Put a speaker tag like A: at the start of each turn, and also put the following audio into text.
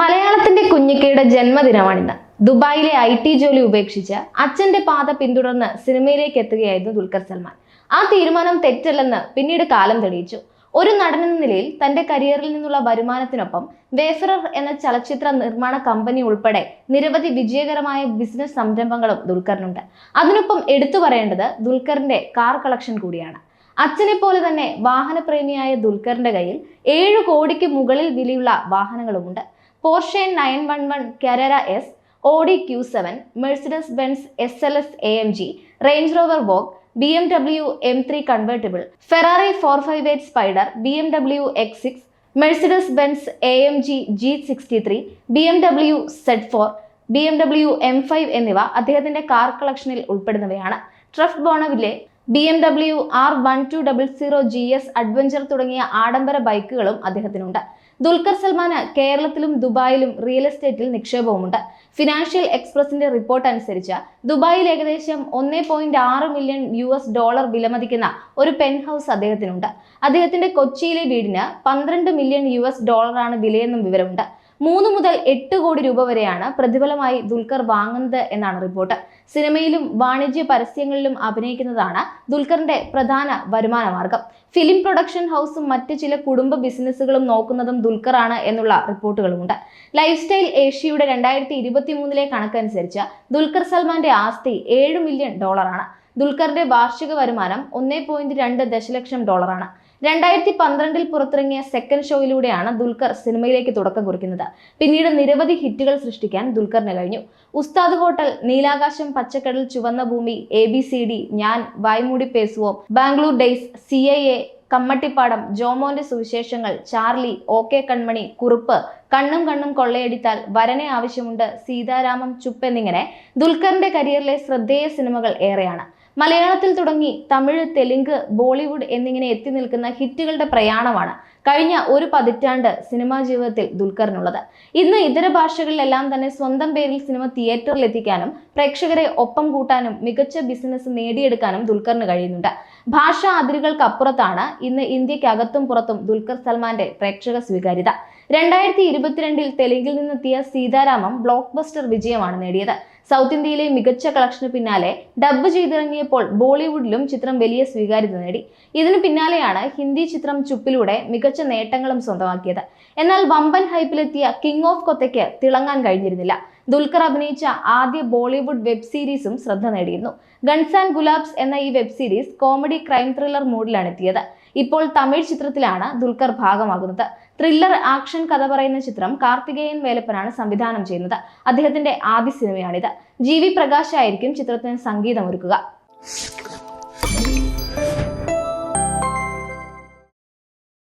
A: മലയാളത്തിന്റെ കുഞ്ഞിക്കയുടെ ജന്മദിനമാണിന്ന്. ദുബായിലെ I T ജോലി ഉപേക്ഷിച്ച് അച്ഛന്റെ പാത പിന്തുടർന്ന് സിനിമയിലേക്ക് എത്തുകയായിരുന്നു ദുൽഖർ സൽമാൻ. ആ തീരുമാനം തെറ്റല്ലെന്ന് പിന്നീട് കാലം തെളിയിച്ചു. ഒരു നടനെന്ന നിലയിൽ തന്റെ കരിയറിൽ നിന്നുള്ള വരുമാനത്തിനൊപ്പം വേഫറർ എന്ന ചലച്ചിത്ര നിർമ്മാണ കമ്പനി ഉൾപ്പെടെ നിരവധി വിജയകരമായ ബിസിനസ് സംരംഭങ്ങളും ദുൽഖറിനുണ്ട്. അതിനൊപ്പം എടുത്തു പറയേണ്ടത് ദുൽഖറിന്റെ കാർ കളക്ഷൻ കൂടിയാണ്. അച്ഛനെ പോലെ തന്നെ വാഹനപ്രേമിയായ ദുൽഖറിന്റെ കയ്യിൽ ഏഴു കോടിക്ക് മുകളിൽ വിലയുള്ള വാഹനങ്ങളുമുണ്ട്. Porsche nine one one Carrera S Audi Q seven Mercedes Benz S L S A M G Range Rover Vogue B M W M three convertible Ferrari four five eight spider B M W X six Mercedes Benz A M G G sixty three B M W Z four B M W M five എന്നിവ അദ്ദേഹത്തിന്റെ car കളക്ഷനിൽ ഉൾപ്പെടുന്നവയാണ്. Triumph Bonneville B M W R one two double zero G S adventure തുടങ്ങിയ ആഡംബര ബൈക്കുകളും അദ്ദേഹത്തിനുണ്ട്. ദുൽഖർ സൽമാന് കേരളത്തിലും ദുബായിലും real എസ്റ്റേറ്റിൽ നിക്ഷേപവുമുണ്ട്. Financial എക്സ്പ്രസിന്റെ report അനുസരിച്ച് ദുബായിൽ ഏകദേശം ഒന്നേ പോയിന്റ് ആറ് മില്യൺ യു എസ് ഡോളർ വിലമതിക്കുന്ന ഒരു പെൻ ഹൗസ് അദ്ദേഹത്തിനുണ്ട്. അദ്ദേഹത്തിന്റെ കൊച്ചിയിലെ വീടിന് പന്ത്രണ്ട് മില്യൺ യു എസ് ഡോളറാണ് വിലയെന്നും വിവരമുണ്ട്. മൂന്ന് മുതൽ എട്ട് കോടി രൂപ വരെയാണ് പ്രതിഫലമായി ദുൽഖർ വാങ്ങുന്നത് എന്നാണ് റിപ്പോർട്ട്. സിനിമയിലും വാണിജ്യ പരസ്യങ്ങളിലും അഭിനയിക്കുന്നതാണ് ദുൽഖറിന്റെ പ്രധാന വരുമാന മാർഗം. ഫിലിം പ്രൊഡക്ഷൻ ഹൗസും മറ്റ് ചില കുടുംബ ബിസിനസ്സുകളും നോക്കുന്നതും ദുൽഖറാണ് എന്നുള്ള റിപ്പോർട്ടുകളുമുണ്ട്. ലൈഫ് സ്റ്റൈൽ ഏഷ്യയുടെ രണ്ടായിരത്തി ഇരുപത്തി മൂന്നിലെ കണക്കനുസരിച്ച് ദുൽഖർ സൽമാന്റെ ആസ്തി ഏഴ് മില്യൺ ഡോളറാണ്. ദുൽഖറിന്റെ വാർഷിക വരുമാനം ഒന്നേ പോയിന്റ് രണ്ട് ദശലക്ഷം ഡോളറാണ്. രണ്ടായിരത്തി പന്ത്രണ്ടിൽ പുറത്തിറങ്ങിയ സെക്കൻഡ് ഷോയിലൂടെയാണ് ദുൽഖർ സിനിമയിലേക്ക് തുടക്കം കുറിക്കുന്നത്. പിന്നീട് നിരവധി ഹിറ്റുകൾ സൃഷ്ടിക്കാൻ ദുൽഖറിന് കഴിഞ്ഞു. ഉസ്താദ് ഹോട്ടൽ നീലാകാശം പച്ചക്കടൽ ചുവന്ന ഭൂമി എ ബി സി ഡി ഞാൻ വായ്മൂടി പേസുവോ Bangalore Days C I A Kammattipaadam ജോമോന്റെ സുവിശേഷങ്ങൾ Charlie O K Kanmani Kurup കണ്ണും കണ്ണും കൊള്ളയടിത്താൽ വരനെ ആവശ്യമുണ്ട് സീതാരാമം ചുപ്പ് എന്നിങ്ങനെ ദുൽഖറിന്റെ കരിയറിലെ ശ്രദ്ധേയ സിനിമകൾ ഏറെയാണ്. മലയാളത്തിൽ തുടങ്ങി തമിഴ് തെലുങ്ക് ബോളിവുഡ് എന്നിങ്ങനെ എത്തി നിൽക്കുന്ന ഹിറ്റുകളുടെ പ്രയാണമാണ് കഴിഞ്ഞ ഒരു പതിറ്റാണ്ട് സിനിമാ ജീവിതത്തിൽ ദുൽഖറിനുള്ളത്. ഇന്ന് ഇതര ഭാഷകളിലെല്ലാം തന്നെ സ്വന്തം പേരിൽ സിനിമ തിയേറ്ററിൽ എത്തിക്കാനും പ്രേക്ഷകരെ ഒപ്പം കൂട്ടാനും മികച്ച ബിസിനസ് നേടിയെടുക്കാനും ദുൽഖറിന് കഴിയുന്നുണ്ട്. ഭാഷാ അതിരുകൾക്കപ്പുറത്താണ് ഇന്ന് ഇന്ത്യക്കകത്തും പുറത്തും ദുൽഖർ സൽമാന്റെ പ്രേക്ഷക സ്വീകാര്യത. രണ്ടായിരത്തി ഇരുപത്തിരണ്ടിൽ തെലുങ്കിൽ നിന്നെത്തിയ സീതാരാമം ബ്ലോക്ക് ബസ്റ്റർ വിജയമാണ് നേടിയത്. സൗത്ത് ഇന്ത്യയിലെ മികച്ച കളക്ഷന് പിന്നാലെ ഡബ്ബ് ചെയ്തിറങ്ങിയപ്പോൾ ബോളിവുഡിലും ചിത്രം വലിയ സ്വീകാര്യത നേടി. ഇതിനു പിന്നാലെയാണ് ഹിന്ദി ചിത്രം ചുപ്പിലൂടെ മികച്ച നേട്ടങ്ങളും സ്വന്തമാക്കിയത്. എന്നാൽ വമ്പൻ ഹൈപ്പിലെത്തിയ കിങ് ഓഫ് കൊത്തയ്ക്ക് തിളങ്ങാൻ കഴിഞ്ഞിരുന്നില്ല. ദുൽഖർ അഭിനയിച്ച ആദ്യ ബോളിവുഡ് വെബ് സീരീസും ശ്രദ്ധ നേടിയിരുന്നു. ഗൺസ് ആൻഡ് ഗുലാബ്സ് എന്ന ഈ web series comedy crime thriller മൂഡിലാണ് എത്തിയത്. ഇപ്പോൾ തമിഴ് ചിത്രത്തിലാണ് ദുൽഖർ ഭാഗമാകുന്നത്. ത്രില്ലർ ആക്ഷൻ കഥ പറയുന്ന ചിത്രം കാർത്തികേയൻ വേലപ്പനാണ് സംവിധാനം ചെയ്യുന്നത്. അദ്ദേഹത്തിന്റെ ആദ്യ സിനിമയാണിത്. ജി വി പ്രകാശ് ആയിരിക്കും ചിത്രത്തിന് സംഗീതമൊരുക്കുക.